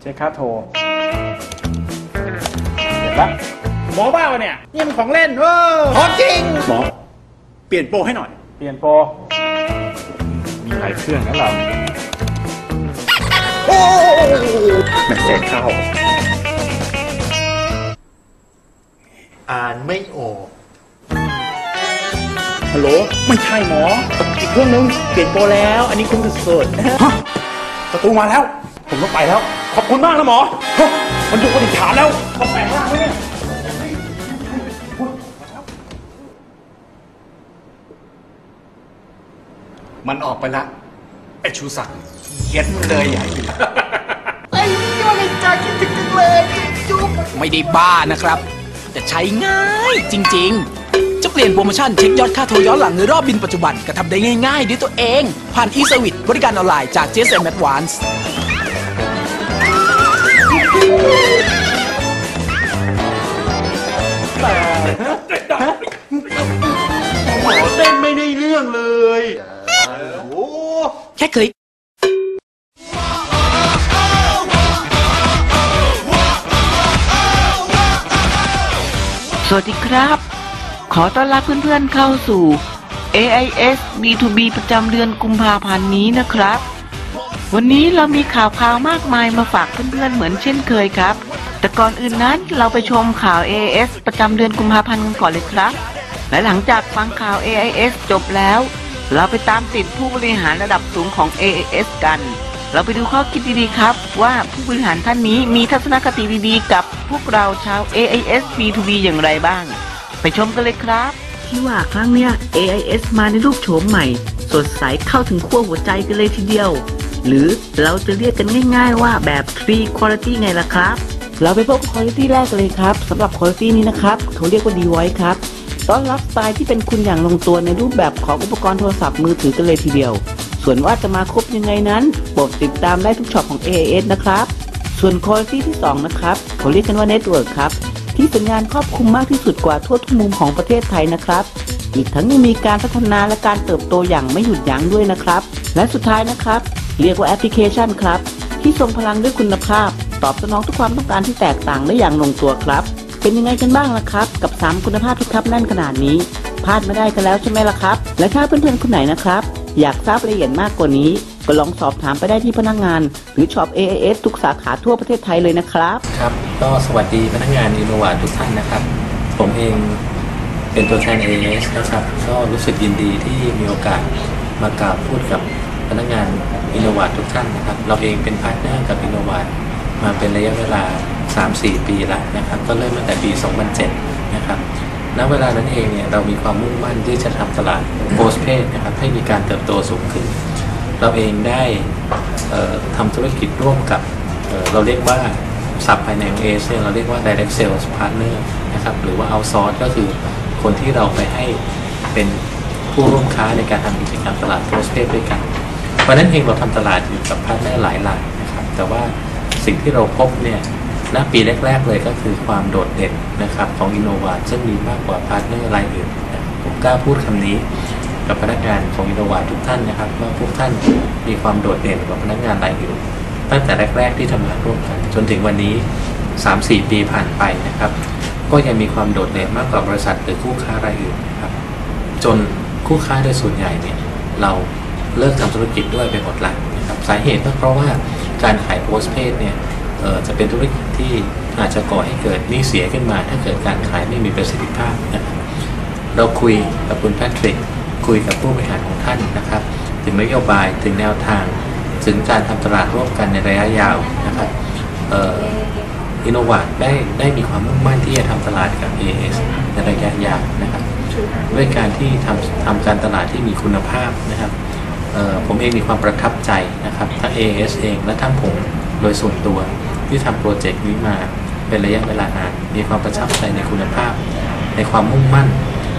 เช็คค่าโทรเห็นปะหมอบ้าวะเนี่ยนี่มันของเล่นเว้ยของจริงหมอเปลี่ยนโปรให้หน่อย เปลี่ยนโปร มีหลายเครื่องนะเราแม่แจกเข้า อ่านไม่ออกฮัลโหลไม่ใช่หมอ อีกเครื่องนึงเปลี่ยนโปรแล้ว อันนี้คุ้มสุดฮะประตูมาแล้ว ผมต้องไปแล้ว ขอบคุณมากนะหมอฮะมันอยู่บนฐานแล้วขอบแปลงร่างไหมเนี่ย มันออกไปละไอ้ชูศักดิ์เย็นเลยใหญ่ไม่ได้บ้านะครับ แต่ใช้ง่ายจริง ๆ จะเปลี่ยนโปรโมชั่นเช็คยอดค่าโทรย้อนหลังในรอบบินปัจจุบันก็ทำได้ง่ายๆด้วยตัวเอง ผ่าน e-service บริการออนไลน์จาก GSM Advance หมอเต้นไม่ได้เรื่องเลยโอ้แค่เคลิกสวัสดีครับ ขอต้อนรับเพื่อนๆเข้าสู่ AIS B2B ประจำเดือนกุมภาพันธ์นี้นะครับ วันนี้เรามีข่าวข่าวมากมายมาฝากเพื่อนๆเหมือนเช่นเคยครับ แต่ก่อนอื่นนั้นเราไปชมข่าว AIS ประจำเดือนกุมภาพันธ์กันก่อนเลยครับ และหลังจากฟังข่าว AIS จบแล้ว เราไปตามติดผู้บริหารระดับสูงของ AIS กัน เราไปดูข้อคิดดีๆครับ ว่าผู้บริหารท่านนี้มีทัศนคติดีๆ กับพวกเราชาว AIS B2B อย่างไรบ้าง ไปชมกันเลยครับ ที่ว่าครั้งเนี้ย AIS มาในรูปโฉมใหม่ สดใสเข้าถึงขั้วหัวใจกันเลยทีเดียว หรือเราจะเรียกกันง่ายๆว่าแบบ Free Quality ไงล่ะครับ เราไปพบ Quality แรกเลยครับสำหรับ Quality นี้นะครับเขาเรียกว่า Device ครับต้อนรับสไตล์ที่เป็นคุณอย่างลงตัวในรูปแบบของอุปกรณ์โทรศัพท์มือถือกันเลยทีเดียว ส่วนว่าจะมาครบยังไงนั้นโปรดติดตามได้ทุกช็อปของ AIS นะครับ ส่วน Quality ที่ 2 นะครับเขาเรียกกันว่า Network ครับที่สัญญาณครอบคลุมมากที่สุดกว่าทั่วทุกมุมของประเทศไทยนะครับอีกทั้งยังมีการพัฒนาและการเติบโตอย่างไม่หยุดยั้งด้วยนะครับ และสุดท้ายนะครับ เรียกว่าแอปพลิเคชันครับ ที่ทรงพลังด้วยคุณภาพ ตอบสนองทุกความต้องการที่แตกต่างได้อย่างลงตัวครับ เป็นยังไงกันบ้างล่ะครับ กับ 3 คุณภาพที่ครับแน่นขนาดนี้พลาดไม่ได้กันแล้วใช่ไหมล่ะครับ และถ้าเพื่อนๆคนไหนนะครับ อยากทราบรายละเอียดมากกว่านี้ก็ลองสอบถามไปได้ที่พนักงาน หรือช็อป AAS ทุกสาขาทั่วประเทศไทยเลยนะครับครับ ก็สวัสดีพนักงานอินโนวาทุกท่านนะครับ ผมเองเป็นตัวแทน AS นะครับ ก็รู้สึกยินดีที่มีโอกาสมากล่าวพูดกับ พนักงานอินโนวาทุกท่านนะครับ เราเองเป็นพาร์ทเนอร์กับอินโนวามาเป็นระยะเวลา 3-4 ปีแล้วนะครับ ก็เริ่มตั้งแต่ปี 2007 นะครับณเวลานั้นเองเนี่ยเรามีความมุ่งมั่นที่จะทำตลาดโพสเพดนะครับให้มีการเติบโตสูงขึ้น เราเองได้เอ่อทำธุรกิจร่วมกับเเราเรียกว่าสับภายในของเอเนี่ยเราเรียกว่า direct sales partner นะครับหรือว่า outsource ก็คือคนที่เราไปให้เป็นผู้ร่วมค้าในการทำกิจกรรมตลาดโพสเพดด้วยกัน ราะนั้นเองเราทำตลาดอยู่กับพาร์ทเนอร์หลายรายนะครับ แต่ว่าสิ่งที่เราพบเนี่ยณปีแรก ๆ เลยก็คือความโดดเด่นนะครับของอินโนวาซึ่งมีมากกว่าพาร์ทเนอร์รายอื่นผมกล้าพูดคำนี้กับพนักงานของอินโนวาทุกท่านนะครับว่าพวกท่านมีความโดดเด่นกว่าพนักงานรายอื่น ตั้งแต่แรก ๆ ที่ทำงานร่วมกัน จนถึงวันนี้ 3-4 ปีผ่านไปนะครับ ก็ยังมีความโดดเด่นมากกว่าบริษัทหรือคู่ค้ารายอื่นนะครับจนคู่ค้าโดยส่วนใหญ่เนี่ยเรา เลิกทำธุรกิจด้วยไปหมดละนะครับสาเหตุก็เพราะว่าการขายโพสเพดเนี่ยจะเป็นธุรกิจที่อาจจะก่อให้เกิดหนี้เสียขึ้นมา ถ้าเกิดการขายไม่มีประสิทธิภาพนะครับเราคุยกับคุณแพทริกคุยกับผู้บริหารของท่านนะครับ ถึงนโยบายถึงแนวทาง ถึงการทำตลาดร่วมกันในระยะยาวนะครับอินโนวาได้ได้มีความมุ่งมั่นที่จะทำตลาดกับ AS ในระยะยาวนะครับ ด้วยการที่ทำทำการตลาดที่มีคุณภาพนะครับ ผมเองมีความประทับใจนะครับทั้ง AS เองและทั้งผมโดยส่วนตัวที่ทำโปรเจกต์นี้มาเป็นระยะเวลานานมีความประทับใจในคุณภาพ ในความมุ่งมั่น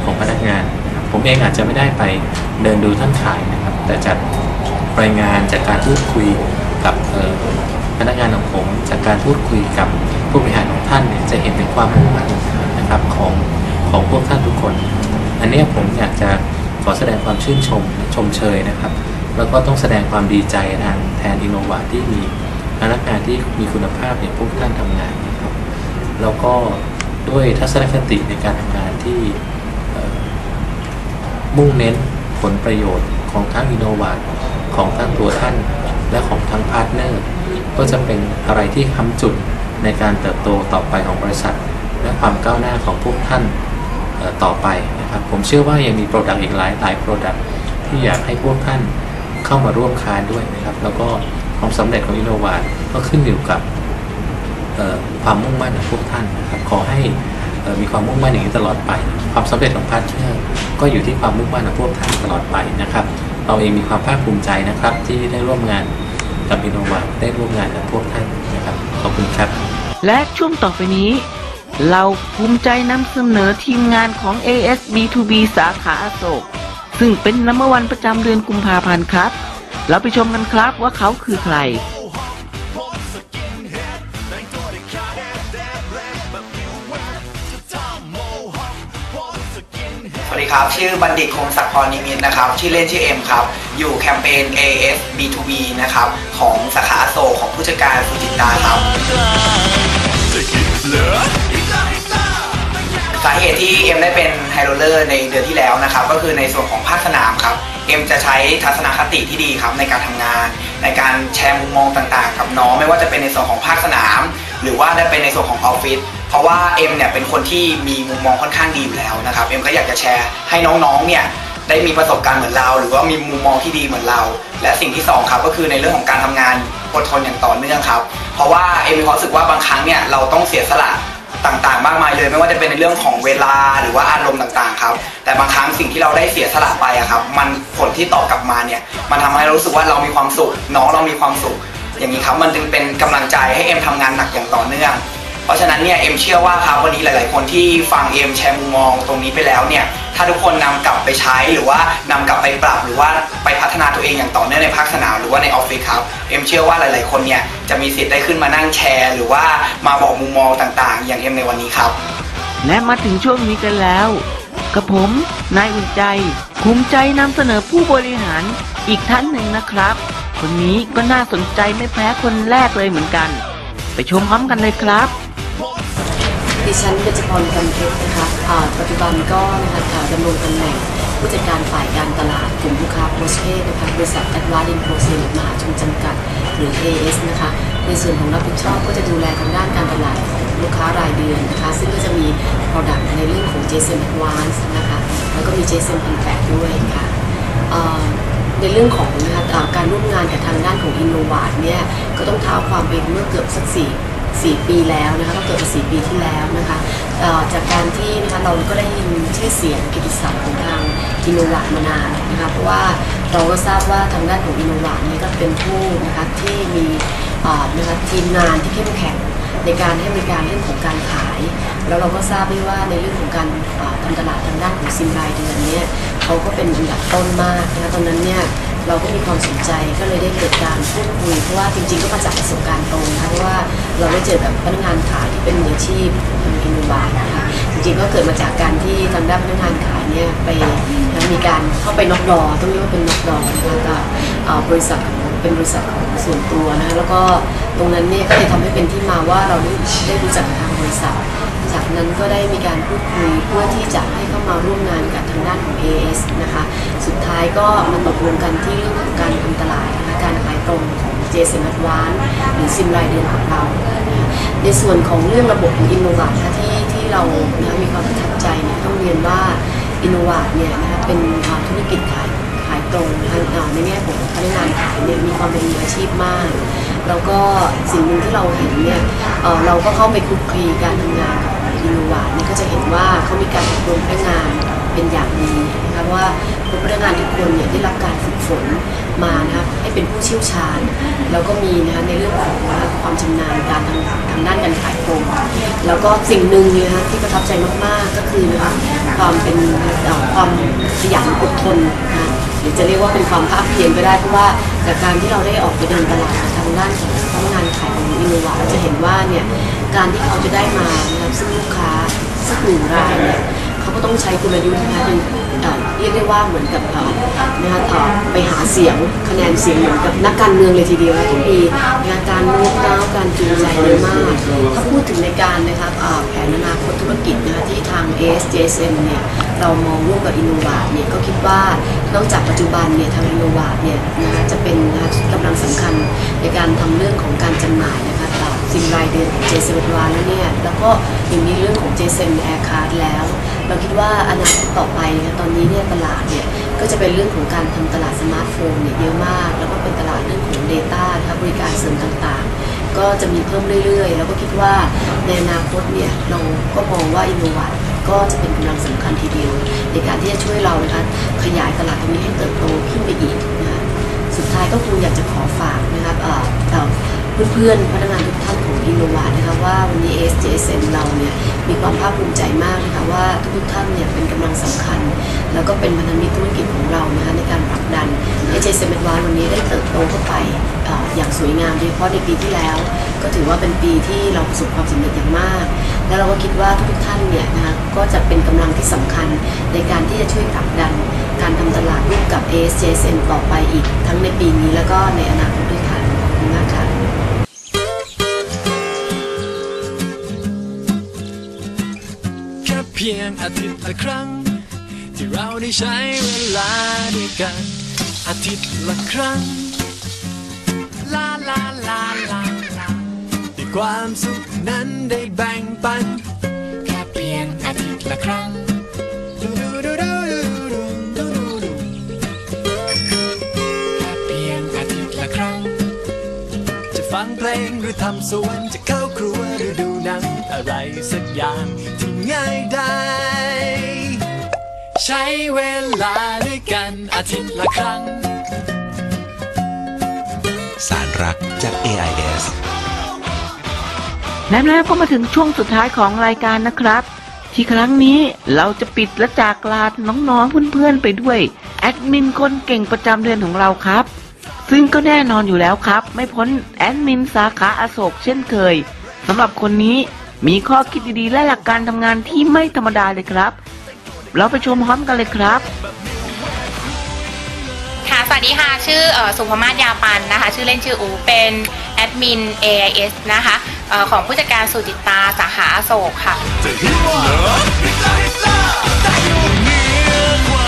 ของพนักงาน ผมเองอาจจะไม่ได้ไปเดินดูท่านขายนะครับ แต่จากรายงานจากการพูดคุยกับออพนักงานของผม จากการพูดคุยกับผู้บริหารของท่านเนี่ยจะเห็นถึงความมุ่งมั่นนะครับของของพวกท่านทุกคน อันนี้ผมอยากจะ อแสดงความชื่นชมชมเชยนะครับ แล้วก็ต้องแสดงความดีใจทางแทนอินโนวาที่มีพนักงานที่มีคุณภาพอย่างพวกท่านทำงานนะครับ แล้วก็ด้วยทัศนคติในการทำงานที่มุ่งเน้นผลประโยชน์ของทั้งอินโนวาของทั้งตัวท่าน และของทั้งพาร์ทเนอร์ก็จะเป็นอะไรที่ค้ำจุดในการเติบโตต่อไปของบริษัท และความก้าวหน้าของพวกท่านต่อไป นะครับผมเชื่อว่ายังมีโปรดักต์อีกหลายหลายโปรดักต์ที่อยากให้พวกท่านเข้ามาร่วมค้านด้วยนะครับ แล้วก็ความสำเร็จของอินโนวาก็ขึ้นอยู่กับความมุ่งมั่นของพวกท่านนะครับขอให้เอ่อมีความมุ่งมั่นอย่างนี้ตลอดไป ความสำเร็จของพาร์ทเนอร์ก็อยู่ที่ความมุ่งมั่นของพวกท่านตลอดไปนะครับ เราเองมีความภาคภูมิใจนะครับ ที่ได้ร่วมงานกับอินโนวาได้ร่วมงานกับพวกท่านนะครับขอบคุณครับ และช่วงต่อไปนี้ เราภูมิใจนำเสนอทีมงานของ AS B2B สาขาอโศก ซึ่งเป็นนัมวันประจำเดือนกุมภาพันธ์ครับ เราไปชมกันครับว่าเขาคือใคร สวัสดีครับ ชื่อบัณฑิตคงศักดิ์พรนิมิตรนะครับ ชื่อเล่นชื่อเอ็มครับ อยู่แคมเปญ AS B2B นะครับ ของสาขาอโศกของผู้จัดการสุจิตาครับ สาเหตุที่เอ็มได้เป็นไฮโรเลอร์ในเดือนที่แล้วนะครับ ก็คือในส่วนของภาคสนามครับเอ็มจะใช้ทัศนคติที่ดีครับในการทำงาน ในการแชร์มุมมองต่างๆ กับน้องไม่ว่าจะเป็นในส่วนของภาคสนาม หรือว่าได้เป็นในส่วนของออฟฟิศเพราะว่าเอ็มเนี่ยเป็นคนที่มีมุมมองค่อนข้างดีอยู่แล้วนะครับเอ็มก็อยากจะแชร์ให้น้องๆเนี่ยได้มีประสบการณ์เหมือนเรา หรือว่ามีมุมมองที่ดีเหมือนเรา และสิ่งที่สองครับก็คือในเรื่องของการทำงานอดทนอย่างต่อเนื่องครับ เพราะว่าเอ็มมีความรู้สึกว่าบางครั้งเนี่ยเราต้องเสียสละ ต่างๆ มากมายเลย ไม่ว่าจะเป็นในเรื่องของเวลาหรือว่าอารมณ์ต่างๆครับ แต่บางครั้งสิ่งที่เราได้เสียสละไปอะครับ มันผลที่ตอบกลับมาเนี่ย มันทำให้เรารู้สึกว่าเรามีความสุข น้องเรามีความสุข อย่างนี้ครับ มันจึงเป็นกำลังใจให้เอ็มทำงานหนักอย่างต่อเนื่อง เพราะฉะนั้นเนี่ยเอ็มเชื่อว่าครับวันนี้หลาย ๆ คนที่ฟังเอ็มแชร์มุมมองตรงนี้ไปแล้วเนี่ยถ้าทุกคนนำกลับไปใช้หรือว่านำกลับไปปรับหรือว่าไปพัฒนาตัวเองอย่างต่อเนื่องในภาคสนามหรือว่าในออฟฟิศครับเอ็มเชื่อว่าหลาย ๆ คนเนี่ยจะมีสิทธิ์ได้ขึ้นมานั่งแชร์ หรือว่ามาบอกมุมมองต่าง ๆ อย่างเอ็มในวันนี้ครับและมาถึงช่วงนี้กันแล้ว กับผมนายอุ่นใจภูมิใจนำเสนอผู้บริหารอีกท่านหนึ่งนะครับ คนนี้ก็น่าสนใจไม่แพ้คนแรกเลยเหมือนกัน ไปชมพร้อมกันเลยครับ ดิฉันเบญจพรกำเพชรนะคะปัจจุบันก็นะคะค่ะดำรงตำแหน่งผู้จัดการฝ่ายการตลาดกลุ่มลูกค้าโพสเพศนะคะบริษัทแอดวาร์ดินโพสเซลมหาชนจำกัด หรือ AS นะคะในส่วนของรับผิดชอบก็จะดูแลทางด้านการตลาดของลูกค้ารายเดือนนะคะซึ่งก็จะมี Product ในเรื่องของ JSM Advance นะคะแล้วก็มี JSM Impact ด้วยค่ะอ่าในเรื่องของนะคะการร่วมงานกับทางด้านของ Innovat เนี่ยก็ต้องเท้าความไปเมื่อเกือบสักสี่ สี่ปีแล้วนะคะก็เกิดมาสี่ปีที่แล้วนะคะจากการที่นะคะเราก็ได้ยินชื่อเสียงกิติศัพท์ของทางอินโนวามานานนะคะเพราะว่าเราก็ทราบว่าทางด้านของอินโนวานี้ก็เป็นผู้นะคะที่มีนะคะทีมงานที่เข้มแข็งในการให้บริการเรื่องของการขาย แล้วเราก็ทราบด้วยว่าในเรื่องของการทำตลาดทางด้านของซิมรายเดือนเนี่ยเขาก็เป็นอันดับต้นมากนะคะตอนนั้นเนี่ย เราก็มีความสนใจก็เลยได้เกิดการพูดคุยเพราะว่าจริงๆก็มาจากประสบการณ์ตรงนะเพราะว่าเราได้เจอกับพนักงานขายที่เป็นมืออาชีพทางอินโนวานะคะจริงๆก็เกิดมาจากการที่ทางด้านพนักงานขายเนี่ยไปมีการเข้าไปน็อกดอต้องเรียกว่าเป็นน็อกดอนะคะกับบริษัทของเป็นบริษัทของส่วนตัวนะคะแล้วก็ตรงนั้นเนี่ยก็เลยทำให้เป็นที่มาว่าเราได้รู้จักทางบริษัท จากนั้นก็ได้มีการพูดคุยเพื่อที่จะให้เข้ามาร่วมงานกับทางด้านของ AS นะคะ สุดท้ายก็มาตกลงกันที่เรื่องของการทำตลาดนะคะการขายตรงของ j s m a d v a n หรือซิมรายเดือนของเรานะในส่วนของเรื่องระบบของ Innovat นะคะที่ที่เรานะมีความประทับใจเนี่ยต้องเรียนว่า Innovat เนี่ยนะคะเป็นธุรกิจขายขายตรงทางอ่าในแง่ของพนักงานขายเนี่ยมีความเป็นมืออาชีพมาก แล้วก็สิ่งหนึ่งที่เราเห็นเนี่ยเเราก็เข้าไปคุกคีการทำงานกับอิน โนวาเนี่ยก็จะเห็นว่าเขามีการอบรมพนักงานเป็นอย่างดีนะคะว่าพนักงานทุกคนเนี่ยได้รับการฝึกฝนมานะคะให้เป็นผู้เชี่ยวชาญ แล้วก็มีนะคะในเรื่องของความชำนาญการทางทางด้านการขายตรงแล้วก็สิ่งหนึ่งเนี่ยนะคะที่ประทับใจมากๆก็คือนะคะความเป็นความขยันอดทนนะ หรือจะเรียกว่าเป็นความภาคเพียรก็ได้เพราะว่าจากการที่เราได้ออกไปเดินตลาดทางด้านของพนักงานขายของอินโนวาเราจะเห็นว่าเนี่ยการที่เขาจะได้มานะครับซึ่งลูกค้าสักหนึ่งรายเนี่ยเขาก็ต้องใช้กลยุทธ์นะคะเป็นเรียกได้ว่าเหมือนกับเอ่อนะคะเอ่อไปหาเสียงคะแนนเสียงเหมือนกับนักการเมืองเลยทีเดียวนะที่มีงานการโน้มน้าวการจูงใจเยอะมากถ้าพูดถึงในการนะคะเอ่อแผนอนาคตธุรกิจนะคะที่ทาง ASJSM เนี่ย เรามองร่วมกับอินโนวาเนี่ยก็คิดว่านอกจากปัจจุบันเนี่ยทางอินโนวาเนี่ยนะคะจะเป็นนะคะกำลังสำคัญในการทำเรื่องของการจำหน่ายนะคะตลาดซิมรายเดือนของ j 7 1แล้วเนี่ยแล้วก็ยังมีเรื่องของ j 7 Air Card แล้ว เราคิดว่าอนาคตต่อไปนะตอนนี้เนี่ยตลาดเนี่ยก็จะเป็นเรื่องของการทำตลาดสมาร์ทโฟนเนี่ยเยอะมาก แล้วก็เป็นตลาดเรื่องของ Data นะคะบริการเสริมต่างๆ ก็จะมีเพิ่มเรื่อยๆ แล้วก็คิดว่าในอนาคตเนี่ยเราก็มองว่าอินโนวัต ก็จะเป็นกำลังสำคัญทีเดียว ในการที่จะช่วยเรานะคะขยายตลาดตรงนี้ให้เติบโตขึ้นไปอีกนะคะสุดท้ายก็คงอยากจะขอฝากนะครับเอ่อเอ่อเพื่อนๆพนักงานทุกท่านของอินโนวานะคะว่าวันนี้ SJSN เราเนี่ยมีความภาคภูมิใจมากนะคะว่าทุกๆท่านเนี่ยเป็นกำลังสำคัญ แล้วก็เป็นพันธมิตรธุรกิจของเรานะคะในการผลักดันให้ JSN เป็นวานวันนี้ได้เติบโตเข้าไปอย่างสวยงามโดยเฉพาะในปีที่แล้ว ก็ถือว่าเป็นปีที่เราประสบความสำเร็จอย่างมาก แล้วเราก็คิดว่าทุกท่านเนี่ยนะคะก็จะเป็นกำลังที่สำคัญในการที่จะช่วยผลักดัน การทำตลาดร่วมกับ ASJSN ต่อไปอีก ทั้งในปีนี้แล้วก็ในอนาคตด้วยค่ะขอบคุณมากค่ะแค่เพียงอาทิตย์ละครั้ง ที่เราได้ใช้เวลาด้วยกัน อาทิตย์ละครั้งลาลา ความสุขนั้นได้แบ่งปัน แค่เพียงอาทิตย์ละครั้ง แค่เพียงอาทิตย์ละครั้ง จะฟังเพลงหรือทำสวนจะเข้าครัวหรือดูหนัง อะไรสักอย่างที่ง่ายได้ ใช้เวลาด้วยกันอาทิตย์ละครั้ง สารรักจาก AIS และแล้วก็มาถึงช่วงสุดท้ายของรายการนะครับ ที่ครั้งนี้เราจะปิดและจากลาน้องๆเพื่อนๆไปด้วยแอดมินคนเก่งประจำเดือนของเราครับ ซึ่งก็แน่นอนอยู่แล้วครับ ไม่พ้นแอดมินสาขาอโศกเช่นเคยสำหรับคนนี้มีข้อคิดดีๆ และหลักการทำงานที่ไม่ธรรมดาเลยครับ เราไปชมพร้อมกันเลยครับค่ะสวัสดีค่ะ ชื่ออสุภมาศยาปันนะคะ ชื่อเล่นชื่ออูเป็น แอดมิน AIS นะคะออของผู้จัดการสุจิตาสาขาโศกค่ะ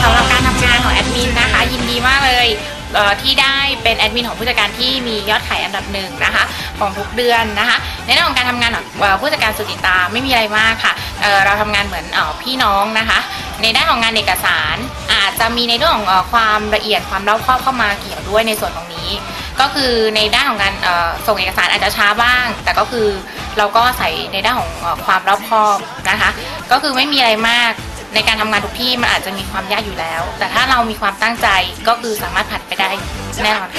สำหรับการทำงานของแอดมินนะคะ ยินดีมากเลยเที่ได้เป็นแอดมินของผู้จัดการที่มียอดขายอันดับหนึ่งนะคะของทุกเดือนนะคะ ในเรื่องของการทำงานของผู้จัดการสุจิตาไม่มีอะไรมากค่ะเเราทำงานเหมือนออพี่น้องนะคะ ในด้านของงานเอกสารอาจจะมีในเรื่องของความละเอียดความรอบคอบเข้ามาเกี่ยวด้วยในส่วนตรงนี้ ก็คือในด้านของการส่งเอกสารอาจจะช้าบ้าง แต่ก็คือเราก็ใส่ในด้านของอความรอบคอบนะคะ ก็คือไม่มีอะไรมากในการทำงานทุกที่มันอาจจะมีความยากอยู่แล้ว แต่ถ้าเรามีความตั้งใจก็คือสามารถผ่านไปได้แน่นอน